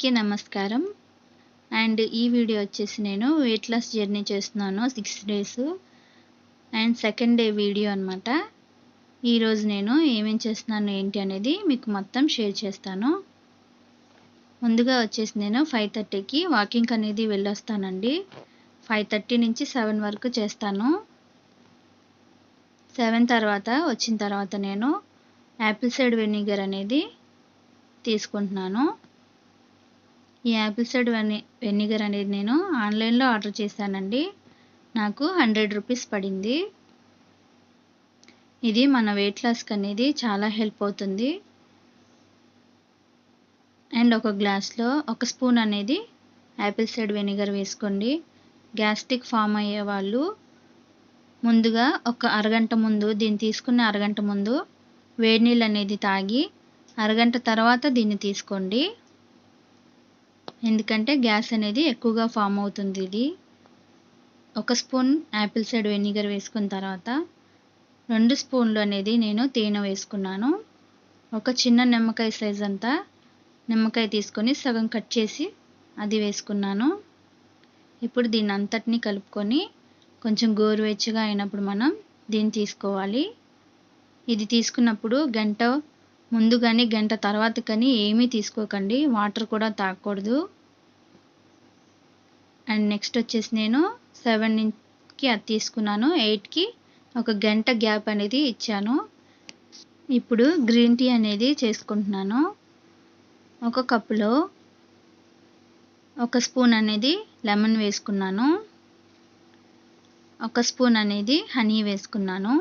అందరికీ నమస్కారం. అండ్ ఈ వీడియో వచ్చేసి నేను వెయిట్ లాస్ జర్నీ చేస్తున్నాను six days and second day video అనమాట ఈరోజు నేను ఏమేం చేస్తున్నాను ఏంటి అనేది మీకు మొత్తం షేర్ చేస్తాను. ముందుగా వచ్చేసి నేను ఫైవ్ థర్టీకి వాకింగ్ అనేది వెళ్ళొస్తానండి. ఫైవ్ థర్టీ నుంచి సెవెన్ వరకు చేస్తాను. సెవెన్ తర్వాత వచ్చిన తర్వాత నేను యాపిల్ సైడ్ వెనిగర్ అనేది తీసుకుంటున్నాను. ఈ యాపిల్ సైడ్ వెని వెనిగర్ అనేది నేను ఆన్లైన్లో ఆర్డర్ చేశానండి. నాకు హండ్రెడ్ రూపీస్ పడింది. ఇది మన వెయిట్ లాస్కి అనేది చాలా హెల్ప్ అవుతుంది. అండ్ ఒక గ్లాస్లో ఒక స్పూన్ అనేది యాపిల్ సైడ్ వెనిగర్ వేసుకోండి. గ్యాస్ట్రిక్ ఫామ్ అయ్యే వాళ్ళు ముందుగా ఒక అరగంట ముందు దీన్ని తీసుకున్న అరగంట ముందు వేడి నీళ్ళు అనేది తాగి అరగంట తర్వాత దీన్ని తీసుకోండి. ఎందుకంటే గ్యాస్ అనేది ఎక్కువగా ఫామ్ అవుతుంది ఇది. ఒక స్పూన్ యాపిల్ సైడ్ వెనిగర్ వేసుకున్న తర్వాత రెండు స్పూన్లు అనేది నేను తేనె వేసుకున్నాను. ఒక చిన్న నిమ్మకాయ సైజ్ అంతా నిమ్మకాయ తీసుకొని సగం కట్ చేసి అది వేసుకున్నాను. ఇప్పుడు దీన్ని అంతటినీ కలుపుకొని కొంచెం గోరువెచ్చగా అయినప్పుడు మనం దీన్ని తీసుకోవాలి. ఇది తీసుకున్నప్పుడు గంట ముందు కానీ గంట తర్వాత కానీ ఏమీ తీసుకోకండి. వాటర్ కూడా తాగకూడదు. అండ్ నెక్స్ట్ వచ్చేసి నేను సెవెన్కి అది తీసుకున్నాను. ఎయిట్కి ఒక గంట గ్యాప్ అనేది ఇచ్చాను. ఇప్పుడు గ్రీన్ టీ అనేది చేసుకుంటున్నాను. ఒక కప్పులో ఒక స్పూన్ అనేది లెమన్ వేసుకున్నాను. ఒక స్పూన్ అనేది హనీ వేసుకున్నాను.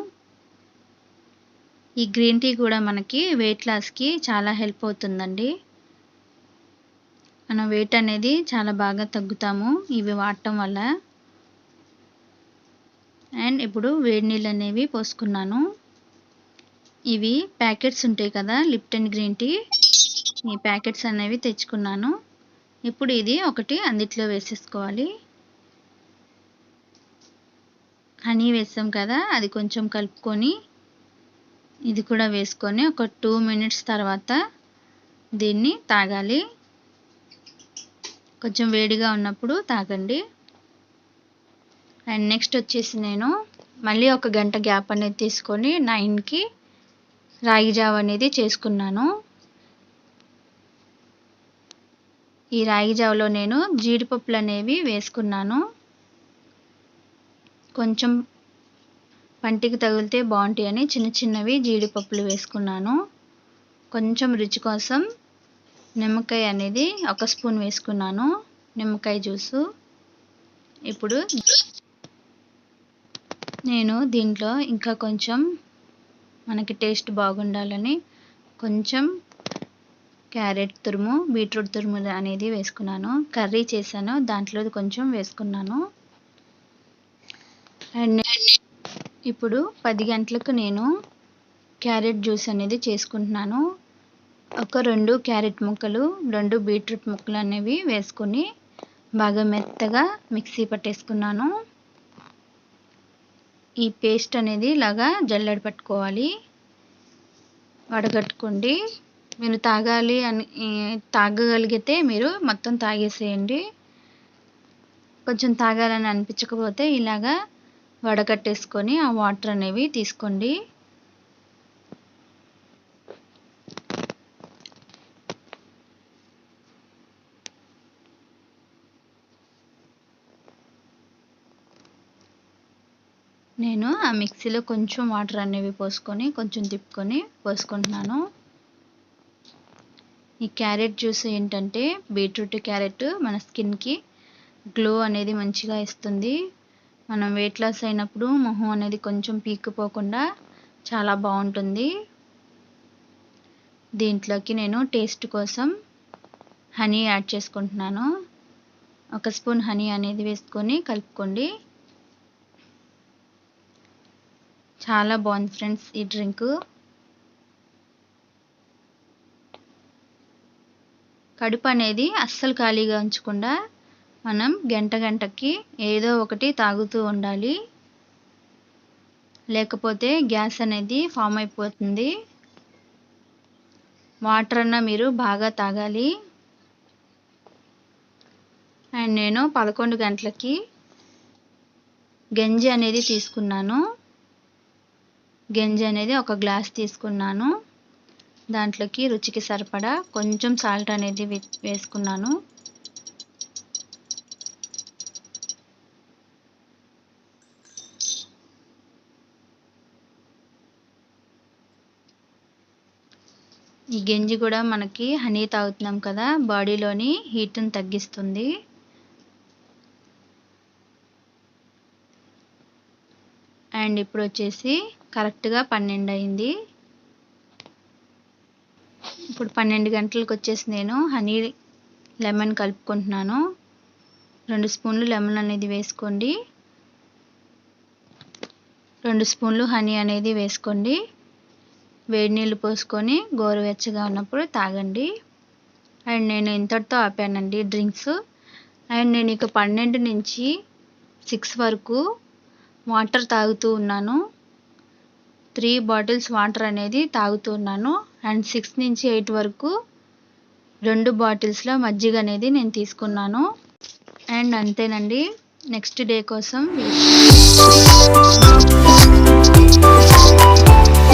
ఈ గ్రీన్ టీ కూడా మనకి వెయిట్ లాస్కి చాలా హెల్ప్ అవుతుందండి. మన వెయిట్ అనేది చాలా బాగా తగ్గుతాము ఇవి వాడటం వల్ల. అండ్ ఇప్పుడు వేడి నీళ్ళు అనేవి పోసుకున్నాను. ఇవి ప్యాకెట్స్ ఉంటాయి కదా లిప్టన్ గ్రీన్ టీ ఈ ప్యాకెట్స్ అనేవి తెచ్చుకున్నాను. ఇప్పుడు ఇది ఒకటి అందిట్లో వేసేసుకోవాలి. హనీ వేసాం కదా అది కొంచెం కలుపుకొని ఇది కూడా వేసుకొని ఒక టూ మినిట్స్ తర్వాత దీన్ని తాగాలి. కొంచెం వేడిగా ఉన్నప్పుడు తాగండి. అండ్ నెక్స్ట్ వచ్చేసి నేను మళ్ళీ ఒక గంట గ్యాప్ అనేది తీసుకొని నైన్కి రాగి జావ అనేది చేసుకున్నాను. ఈ రాగి జావలో నేను జీడిపప్పులు అనేవి వేసుకున్నాను. కొంచెం పంటికి తగిలితే బాగుంటాయని చిన్న చిన్నవి జీడిపప్పులు వేసుకున్నాను. కొంచెం రుచి కోసం నిమ్మకాయ అనేది ఒక స్పూన్ వేసుకున్నాను. నిమ్మకాయ జ్యూసు. ఇప్పుడు నేను దీంట్లో ఇంకా కొంచెం మనకి టేస్ట్ బాగుండాలని కొంచెం క్యారెట్ తురుము బీట్రూట్ తురుము అనేది వేసుకున్నాను. కర్రీ చేశాను దాంట్లో కొంచెం వేసుకున్నాను. అండ్ ఇప్పుడు పది గంటలకు నేను క్యారెట్ జ్యూస్ అనేది చేసుకుంటున్నాను. ఒక రెండు క్యారెట్ ముక్కలు రెండు బీట్రూట్ ముక్కలు అనేవి వేసుకొని బాగా మెత్తగా మిక్సీ పట్టేసుకున్నాను. ఈ పేస్ట్ అనేది ఇలాగా జల్లెడ పట్టుకోవాలి. వడగట్టుకోండి. మీరు తాగాలి అని తాగగలిగితే మీరు మొత్తం తాగేసేయండి. కొంచెం తాగాలని అనిపించకపోతే ఇలాగా వడకట్టేసుకొని ఆ వాటర్ అనేవి తీసుకోండి. నేను ఆ మిక్సీలో కొంచెం వాటర్ అనేవి పోసుకొని కొంచెం తిప్పుకొని పోసుకుంటున్నాను. ఈ క్యారెట్ జ్యూస్ ఏంటంటే బీట్రూట్ క్యారెట్ మన స్కిన్కి గ్లో అనేది మంచిగా ఇస్తుంది. మనం వెయిట్ లాస్ అయినప్పుడు మొహం అనేది కొంచెం పీక్కుపోకుండా చాలా బాగుంటుంది. దీంట్లోకి నేను టేస్ట్ కోసం హనీ యాడ్ చేసుకుంటున్నాను. ఒక స్పూన్ హనీ అనేది వేసుకొని కలుపుకోండి. చాలా బాగుంది ఫ్రెండ్స్ ఈ డ్రింక్ కడుపు అనేది అస్సలు ఖాళీగా ఉంచకుండా మనం గంట గంటకి ఏదో ఒకటి తాగుతూ ఉండాలి. లేకపోతే గ్యాస్ అనేది ఫామ్ అయిపోతుంది. వాటర్ అన్న మీరు బాగా తాగాలి. అండ్ నేను పదకొండు గంటలకి గంజి అనేది తీసుకున్నాను. గంజి అనేది ఒక గ్లాస్ తీసుకున్నాను. దాంట్లోకి రుచికి సరిపడా కొంచెం సాల్ట్ అనేది వేసుకున్నాను. ఈ గంజి కూడా మనకి హనీ తాగుతున్నాం కదా బాడీలోని హీట్ని తగ్గిస్తుంది. అండ్ ఇప్పుడు వచ్చేసి కరెక్ట్గా పన్నెండు అయింది. ఇప్పుడు పన్నెండు గంటలకు వచ్చేసి నేను హనీ లెమన్ కలుపుకుంటున్నాను. రెండు స్పూన్లు లెమన్ అనేది వేసుకోండి. రెండు స్పూన్లు హనీ అనేది వేసుకోండి. వేడి నీళ్ళు పోసుకొని గోరువెచ్చగా ఉన్నప్పుడు తాగండి. అండ్ నేను ఇంతటితో ఆపానండి డ్రింక్స్. అండ్ నేను ఇక పన్నెండు నుంచి సిక్స్ వరకు వాటర్ తాగుతూ ఉన్నాను. త్రీ బాటిల్స్ వాటర్ అనేది తాగుతూ ఉన్నాను. అండ్ సిక్స్ నుంచి ఎయిట్ వరకు రెండు బాటిల్స్లో మజ్జిగ అనేది నేను తీసుకున్నాను. అండ్ అంతేనండి. నెక్స్ట్ డే కోసం